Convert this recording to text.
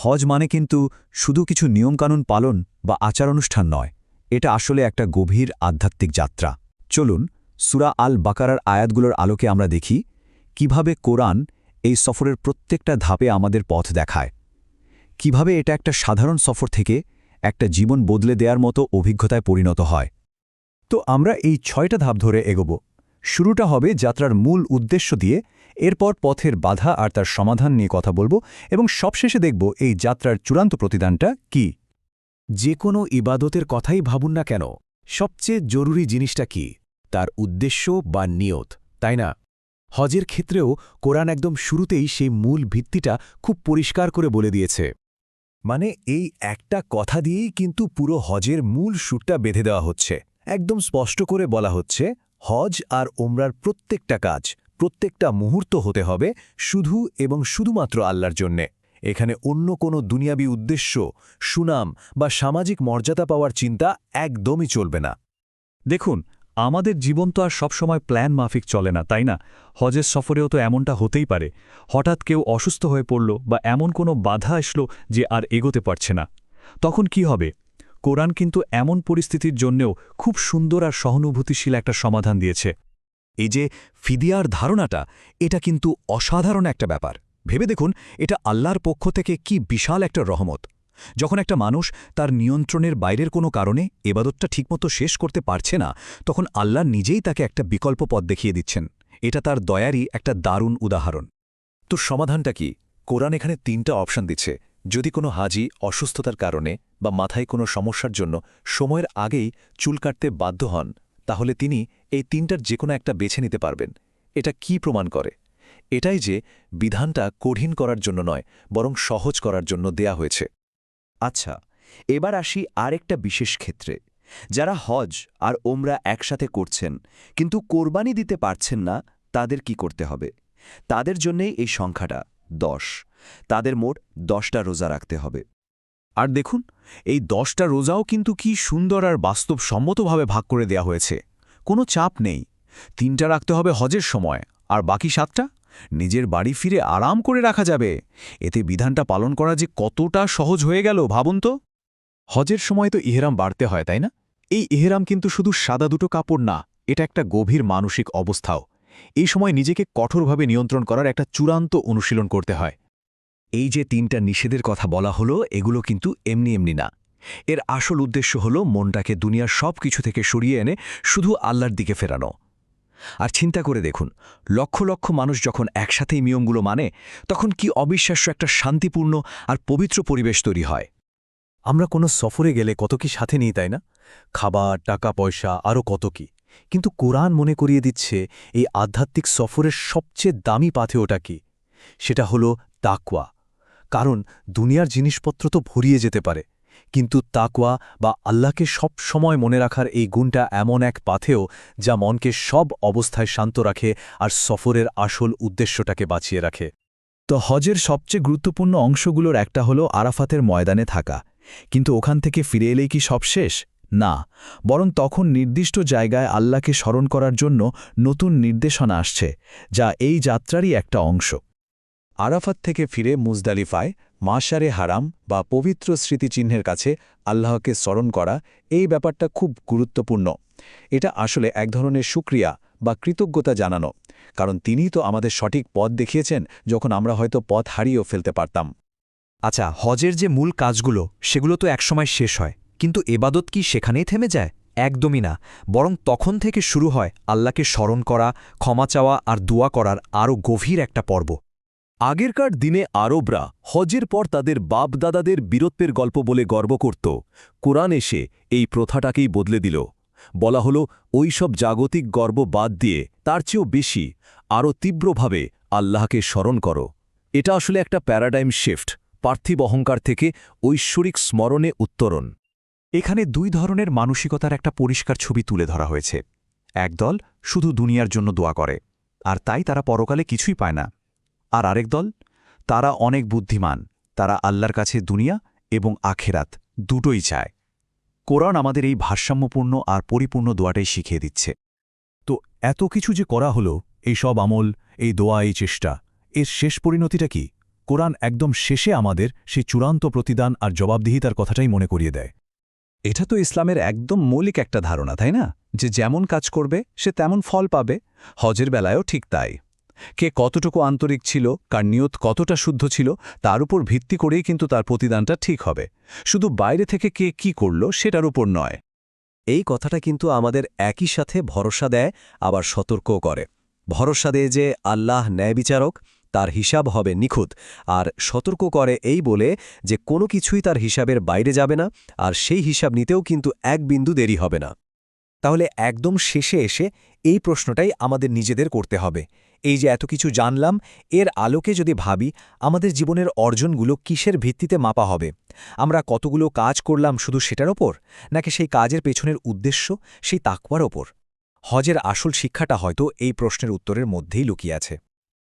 হজ মানে কিন্তু শুধু কিছু নিয়মকানুন পালন বা আচার অনুষ্ঠান নয়, এটা আসলে একটা গভীর আধ্যাত্মিক যাত্রা। চলুন, সুরা আল বাকারার আয়াতগুলোর আলোকে আমরা দেখি কীভাবে কোরআন এই সফরের প্রত্যেকটা ধাপে আমাদের পথ দেখায়। কীভাবে এটা একটা সাধারণ সফর থেকে একটা জীবন বদলে দেওয়ার মতো অভিজ্ঞতায় পরিণত হয়। তো আমরা এই ছয়টা ধাপ ধরে এগোব। শুরুটা হবে যাত্রার মূল উদ্দেশ্য দিয়ে, এরপর পথের বাধা আর তার সমাধান নিয়ে কথা বলব এবং সবশেষে দেখব এই যাত্রার চূড়ান্ত প্রতিদানটা কি। যে কোনো ইবাদতের কথাই ভাবুন না কেন, সবচেয়ে জরুরি জিনিসটা কি, তার উদ্দেশ্য বা নিয়ত, তাই না? হজের ক্ষেত্রেও কোরআন একদম শুরুতেই সেই মূল ভিত্তিটা খুব পরিষ্কার করে বলে দিয়েছে। মানে এই একটা কথা দিয়েই কিন্তু পুরো হজের মূল সুরটা বেঁধে দেওয়া হচ্ছে, একদম স্পষ্ট করে বলা হচ্ছে হজ আর ওমরার প্রত্যেকটা কাজ, প্রত্যেকটা মুহূর্ত হতে হবে শুধু এবং শুধুমাত্র আল্লাহর জন্যে। এখানে অন্য কোনো দুনিয়াবি উদ্দেশ্য, সুনাম বা সামাজিক মর্যাদা পাওয়ার চিন্তা একদমই চলবে না। দেখুন, আমাদের জীবন তো আর সবসময় প্ল্যান মাফিক চলে না, তাই না? হজের সফরেও তো এমনটা হতেই পারে। হঠাৎ কেউ অসুস্থ হয়ে পড়ল বা এমন কোনো বাধা আসলো যে আর এগোতে পারছে না। তখন কি হবে? কোরআন কিন্তু এমন পরিস্থিতির জন্যেও খুব সুন্দর আর সহানুভূতিশীল একটা সমাধান দিয়েছে। এই যে ফিদিয়ার ধারণাটা, এটা কিন্তু অসাধারণ একটা ব্যাপার। ভেবে দেখুন, এটা আল্লাহর পক্ষ থেকে কি বিশাল একটা রহমত। যখন একটা মানুষ তার নিয়ন্ত্রণের বাইরের কোনো কারণে এবাদতটা ঠিকমতো শেষ করতে পারছে না, তখন আল্লাহ নিজেই তাকে একটা বিকল্প পথ দেখিয়ে দিচ্ছেন। এটা তার দয়ারই একটা দারুণ উদাহরণ। তো সমাধানটা কি? কোরআন এখানে তিনটা অপশন দিচ্ছে। যদি কোনো হাজি অসুস্থতার কারণে বা মাথায় কোনো সমস্যার জন্য সময়ের আগেই চুল কাটতে বাধ্য হন, তাহলে তিনি এই তিনটার যে কোনো একটা বেছে নিতে পারবেন। এটা কি প্রমাণ করে? এটাই যে বিধানটা কঠিন করার জন্য নয়, বরং সহজ করার জন্য দেয়া হয়েছে। আচ্ছা এবার আসি আরেকটা বিশেষ ক্ষেত্রে। যারা হজ আর ওমরা একসাথে করছেন, কিন্তু কোরবানি দিতে পারছেন না, তাদের কি করতে হবে? তাদের জন্যেই এই সংখ্যাটা। দশ। তাদের মোট দশটা রোজা রাখতে হবে। আর দেখুন, এই দশটা রোজাও কিন্তু কি সুন্দর আর বাস্তবসম্মতভাবে ভাগ করে দেয়া হয়েছে। কোনো চাপ নেই। তিনটা রাখতে হবে হজের সময়, আর বাকি সাতটা? নিজের বাড়ি ফিরে আরাম করে রাখা যাবে। এতে বিধানটা পালন করা যে কতটা সহজ হয়ে গেল, ভাবুন তো। হজের সময় তো ইহেরাম বাড়তে হয়, তাই না? এই ইহেরাম কিন্তু শুধু সাদা দুটো কাপড় না, এটা একটা গভীর মানসিক অবস্থাও। এই সময় নিজেকে কঠোরভাবে নিয়ন্ত্রণ করার একটা চূড়ান্ত অনুশীলন করতে হয়। এই যে তিনটা নিষেধের কথা বলা হলো, এগুলো কিন্তু এমনি এমনি না। এর আসল উদ্দেশ্য হল মনটাকে দুনিয়ার সব কিছু থেকে সরিয়ে এনে শুধু আল্লাহর দিকে ফেরানো। আর চিন্তা করে দেখুন, লক্ষ লক্ষ মানুষ যখন একসাথেই নিয়মগুলো মানে তখন কি অবিশ্বাস্য একটা শান্তিপূর্ণ আর পবিত্র পরিবেশ তৈরি হয়। আমরা কোনো সফরে গেলে কত কি সাথে নিই, তাই না? খাবার, টাকা, পয়সা আরও কত কি? কিন্তু কোরআন মনে করিয়ে দিচ্ছে, এই আধ্যাত্মিক সফরের সবচেয়ে দামি পাথে ওটা কি? সেটা হলো তাকওয়া। কারণ দুনিয়ার জিনিসপত্র তো ভরিয়ে যেতে পারে, কিন্তু তাকওয়া বা আল্লাহকে সব সময় মনে রাখার এই গুণটা এমন এক পাথেও যা মনকে সব অবস্থায় শান্ত রাখে আর সফরের আসল উদ্দেশ্যটাকে বাঁচিয়ে রাখে। তো হজের সবচেয়ে গুরুত্বপূর্ণ অংশগুলোর একটা হলো আরাফাতের ময়দানে থাকা। কিন্তু ওখান থেকে ফিরে এলেই কি সব শেষ? না, বরং তখন নির্দিষ্ট জায়গায় আল্লাহকে স্মরণ করার জন্য নতুন নির্দেশনা আসছে, যা এই যাত্রারই একটা অংশ। আরাফাত থেকে ফিরে মুজদালিফায়, মাশারে হারাম বা পবিত্র স্মৃতিচিহ্নের কাছে আল্লাহকে স্মরণ করা এই ব্যাপারটা খুব গুরুত্বপূর্ণ। এটা আসলে এক ধরনের সুক্রিয়া বা কৃতজ্ঞতা জানানো, কারণ তিনিই তো আমাদের সঠিক পথ দেখিয়েছেন যখন আমরা হয়তো পথ হারিয়েও ফেলতে পারতাম। আচ্ছা হজের যে মূল কাজগুলো, সেগুলো তো একসময় শেষ হয়। কিন্তু এবাদত কি সেখানেই থেমে যায়? একদমই না। বরং তখন থেকে শুরু হয় আল্লাহকে স্মরণ করা, ক্ষমা চাওয়া আর দোয়া করার আরও গভীর একটা পর্ব। আগেরকার দিনে আরবরা হজের পর তাদের বাপদাদাদের বীরত্বের গল্প বলে গর্ব করত। কোরআন এসে এই প্রথাটাকেই বদলে দিল। বলা হল ওই সব জাগতিক গর্ব বাদ দিয়ে তার চেয়েও বেশি আরও তীব্রভাবে আল্লাহকে স্মরণ করো। এটা আসলে একটা প্যারাডাইম শিফট, পার্থিব অহংকার থেকে ঐশ্বরিক স্মরণে উত্তরণ। এখানে দুই ধরনের মানসিকতার একটা পরিষ্কার ছবি তুলে ধরা হয়েছে। একদল শুধু দুনিয়ার জন্য দোয়া করে, আর তাই তারা পরকালে কিছুই পায় না। আর আরেক দল, তারা অনেক বুদ্ধিমান, তারা আল্লাহর কাছে দুনিয়া এবং আখেরাত দুটোই চায়। কোরআন আমাদের এই ভারসাম্যপূর্ণ আর পরিপূর্ণ দোয়াটাই শিখিয়ে দিচ্ছে। তো এত কিছু যে করা হলো, এই সব আমল, এই দোয়া, এই চেষ্টা, এর শেষ পরিণতিটা কি? কোরআন একদম শেষে আমাদের সেই চূড়ান্ত প্রতিদান আর জবাবদিহিতার কথাটাই মনে করিয়ে দেয়। এটা তো ইসলামের একদম মৌলিক একটা ধারণা, তাই না? যে যেমন কাজ করবে, সে তেমন ফল পাবে। হজের বেলায়ও ঠিক তাই। কে কতটুকু আন্তরিক ছিল, কার নিয়ত কতটা শুদ্ধ ছিল, তার উপর ভিত্তি করেই কিন্তু তার প্রতিদানটা ঠিক হবে। শুধু বাইরে থেকে কে কি করল, সেটার উপর নয়। এই কথাটা কিন্তু আমাদের একই সাথে ভরসা দেয়, আবার সতর্কও করে। ভরসা দেয় যে আল্লাহ ন্যায় বিচারক তার হিসাব হবে নিখুঁত। আর সতর্ক করে এই বলে যে কোনো কিছুই তার হিসাবের বাইরে যাবে না, আর সেই হিসাব নিতেও কিন্তু এক বিন্দু দেরি হবে না। তাহলে একদম শেষে এসে এই প্রশ্নটাই আমাদের নিজেদের করতে হবে। এই যে এত কিছু জানলাম, এর আলোকে যদি ভাবি, আমাদের জীবনের অর্জনগুলো কিসের ভিত্তিতে মাপা হবে? আমরা কতগুলো কাজ করলাম শুধু সেটার ওপর, নাকি সেই কাজের পেছনের উদ্দেশ্য, সেই তাকওয়ার ওপর? হজের আসল শিক্ষাটা হয়তো এই প্রশ্নের উত্তরের মধ্যেই লুকিয়ে আছে।